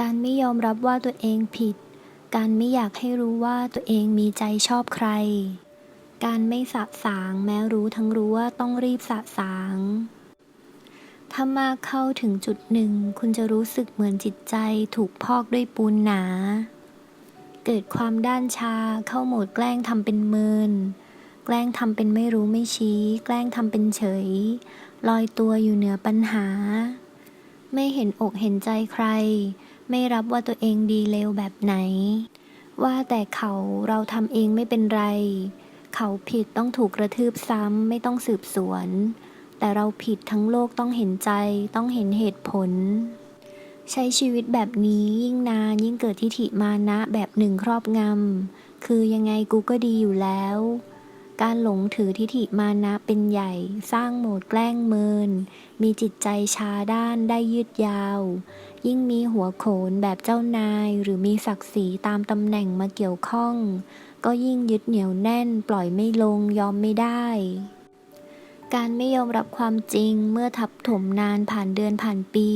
การไม่ยอมรับว่าตัวเองผิด การไม่อยากให้รู้ว่าตัวเองมีใจชอบใคร การไม่สะสางแม้รู้ทั้งรู้ว่าต้องรีบสะสางถ้ามากเข้าถึงจุดหนึ่ง คุณจะรู้สึกเหมือนจิตใจถูกพอกด้วยปูนหนา เกิดความด้านชาเข้าโหมดแกล้งทำเป็นเมิน แกล้งทำเป็นไม่รู้ไม่ชี้ แกล้งทำเป็นเฉย ลอยตัวอยู่เหนือปัญหา ไม่เห็นอกเห็นใจใคร ไม่รับว่าตัวเองดีเลวแบบไหน ว่าแต่เขาเราทำเองไม่เป็นไร เขาผิดต้องถูกกระทืบซ้ำไม่ต้องสืบสวน แต่เราผิดทั้งโลกต้องเห็นใจต้องเห็นเหตุผล ใช้ชีวิตแบบนี้ยิ่งนานยิ่งเกิดทิฐิมานะแบบหนึ่งครอบงำคือยังไงกูก็ดีอยู่แล้วการหลงถือทิฏฐิมานะเป็นใหญ่ สร้างโหมดแกล้งเมิน มีจิตใจชาด้านได้ยืดยาว ยิ่งมีหัวโขนแบบเจ้านายหรือมีศักดิ์ศรีตามตำแหน่งมาเกี่ยวข้อง ก็ยิ่งยึดเหนี่ยวแน่นปล่อยไม่ลงยอมไม่ได้ การไม่ยอมรับความจริงเมื่อทับถมนานผ่านเดือนผ่านปี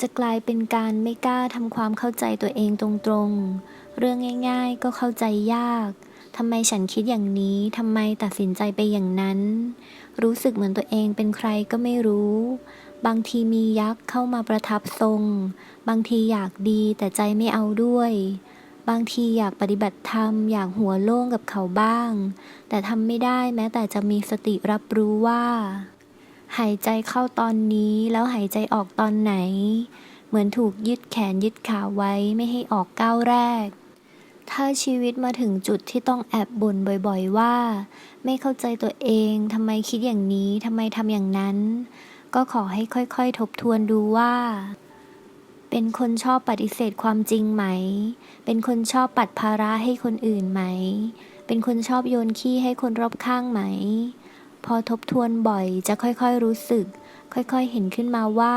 จะกลายเป็นการไม่กล้าทำความเข้าใจตัวเองตรงๆ เรื่องง่ายๆ ก็เข้าใจยากทำไมฉันคิดอย่างนี้ ทำไมตัดสินใจไปอย่างนั้น รู้สึกเหมือนตัวเองเป็นใครก็ไม่รู้ บางทีมียักษ์เข้ามาประทับทรง บางทีอยากดีแต่ใจไม่เอาด้วย บางทีอยากปฏิบัติธรรมอยากหัวโล่งกับเขาบ้าง แต่ทำไม่ได้แม้แต่จะมีสติรับรู้ว่า หายใจเข้าตอนนี้แล้วหายใจออกตอนไหน เหมือนถูกยึดแขนยึดขาไว้ไม่ให้ออกก้าวแรก ถ้าชีวิตมาถึงจุดที่ต้องแอบบ่นบ่อย ๆว่า ไม่เข้าใจตัวเองทำไมคิดอย่างนี้ทำไมทำอย่างนั้น ก็ขอให้ค่อยๆ ทบทวนดูว่า เป็นคนชอบปฏิเสธความจริงไหม เป็นคนชอบปัดภาระให้คนอื่นไหม เป็นคนชอบโยนขี้ให้คนรอบข้างไหม พอทบทวนบ่อยจะค่อยๆรู้สึก ค่อยๆเห็นขึ้นมาว่า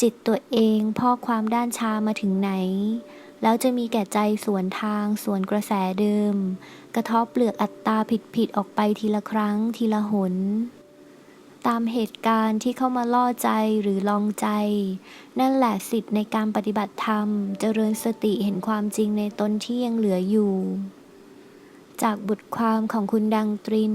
จิตตัวเองพ่อความด้านชามาถึงไหน แล้วจะมีแก่ใจสวนทางสวนกระแสเดิม กระทบเปลือกอัตตาผิดๆออกไปทีละครั้งทีละหน ตามเหตุการณ์ที่เข้ามาล่อใจหรือลองใจ นั่นแหละสิทธิ์ในการปฏิบัติธรรม เจริญสติเห็นความจริงในตนที่ยังเหลืออยู่ จากบทความของคุณดังตริน